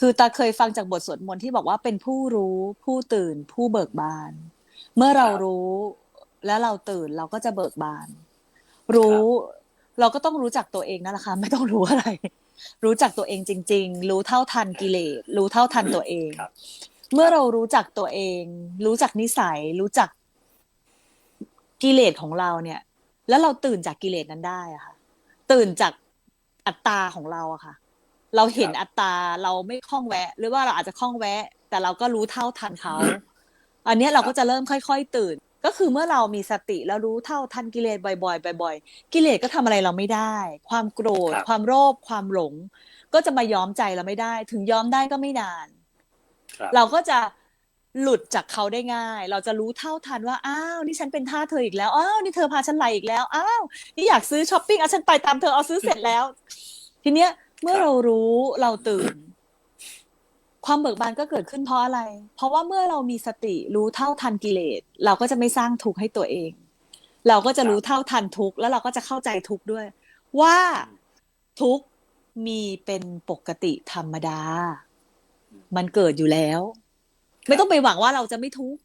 คือตาเคยฟังจากบทสวดมนต์ที่บอกว่าเป็นผู้รู้ผู้ตื่นผู้เบิกบาน เมื่อเรารู้และเราตื่นเราก็จะเบิกบาน รู้เราก็ต้องรู้จักตัวเองนั่นแหละค่ะไม่ต้องรู้อะไร รู้จักตัวเองจริง ๆ รู้เท่าทันกิเลสรู้เท่าทันตัวเองครับเมื่อเรารู้จักตัวเอง รู้จักนิสัย รู้จักกิเลสของเราเนี่ย แล้วเราตื่นจากกิเลสนั้นได้อะค่ะ ตื่นจากอัตตาของเราอะค่ะ เราเห็นครับอัตตาเราไม่คล่องแวะ หรือว่าเราอาจจะคล่องแวะ แต่เราก็รู้เท่าทันเขา อันเนี้ยเราก็จะเริ่มค่อย ๆ ตื่น ก็คือเมื่อเรามีสติแล้วรู้เท่าทันกิเลสบ่อยๆบ่อยๆกิเลสก็ทำอะไรเราไม่ได้ ความโกรธครับความโลภความหลง ก็จะมาย้อมใจเราไม่ได้ ถึงย้อมได้ก็ไม่นานครับเราก็จะหลุดจากเขาได้ง่าย เราจะรู้เท่าทันว่า อ้าว นี่ฉันเป็นท่าสเธออีกแล้ว อ้าว นี่เธอพาฉันไหลอีกแล้ว อ้าว นี่อยากซื้อช้อปปิ้ง อะฉันไปตามเธอ เอาซื้อเสร็จแล้ว ทีเนี้ย เมื่อเรารู้เราตื่น ความเบิกบานก็เกิดขึ้นเพราะอะไร เพราะว่าเมื่อเรามีสติรู้เท่าทันกิเลส เราก็จะไม่สร้างทุกข์ให้ตัวเอง เราก็จะรู้เท่าทันทุกข์แล้วเราก็จะเข้าใจทุกข์ด้วย ว่าทุกข์มีเป็นปกติธรรมดา มันเกิดอยู่แล้ว ไม่ต้องไปหวังว่าเราจะไม่ทุกข์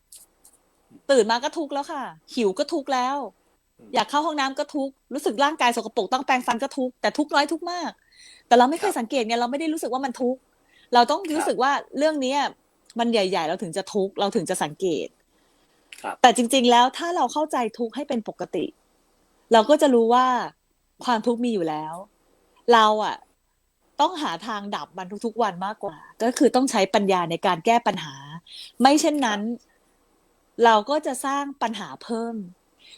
ตื่นมาก็ทุกข์แล้วค่ะ หิวก็ทุกข์แล้ว อยากเข้าห้องน้ำก็ทุกข์รู้สึกร่างกายสกปรกต้องแปรงฟันก็ทุกข์แต่ทุกข์น้อยทุกข์มาก แต่เราไม่เคยครับสังเกตไงเราไม่ได้รู้สึกว่ามันทุกข์เราต้องรู้สึกว่าเรื่องเนี้ยมันใหญ่ ๆ เราถึงจะทุกข์เราถึงจะสังเกตครับแต่จริง ๆ แล้วถ้าเราเข้าใจทุกข์ให้เป็นปกติ เราก็จะรู้ว่าความทุกข์มีอยู่แล้ว เราอะ ต้องหาทางดับมันทุกๆวันมากกว่า ก็คือต้องใช้ปัญญาในการแก้ปัญหา ไม่เช่นนั้น เราก็จะสร้างปัญหาเพิ่ม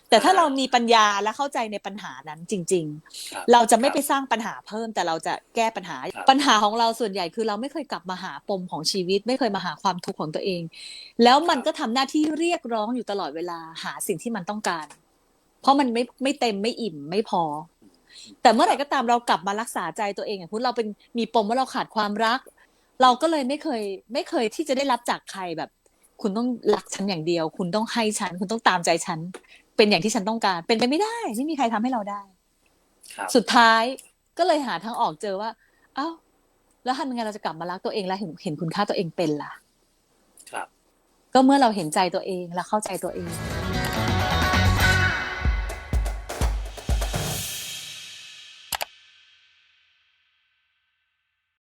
แต่ถ้าอ่าเรามีปัญญาและเข้าใจในปัญหานั้นจริงครับๆเราจะไม่ครับไปสร้างปัญหาเพิ่ม แต่เราจะแก้ปัญหาครับปัญหาของเราส่วนใหญ่คือเราไม่เคยกลับมาหาปมของชีวิต ไม่เคยมาหาความทุกข์ของตัวเอง แล้วมันก็ทำหน้าที่เรียกร้องอยู่ตลอดเวลาหาสิ่งที่มันต้องการ เพราะมันไม่ไม่เต็มไม่อิ่มไม่พอ แต่เมื่อไหร่ก็ตามเรากลับมารักษาใจตัวเองอย่างคุณเราเป็นมีปมว่าเราขาดความรัก เราก็เลยไม่เคยไม่เคยที่จะได้รับจากใครแบบ คุณต้องรักฉันอย่างเดียว คุณต้องให้ฉัน คุณต้องตามใจฉัน เป็นอย่างที่ฉันต้องการ เป็นไปไม่ได้ไม่มีใครทำให้เราได้ครับสุดท้ายก็เลยหาทางออกเจอว่า เอ้า แล้วทำยังไงเราจะกลับมารักตัวเองและเห็นเห็นคุณค่าตัวเองเป็นล่ะ ครับ ก็เมื่อเราเห็นใจตัวเองและเข้าใจตัวเองค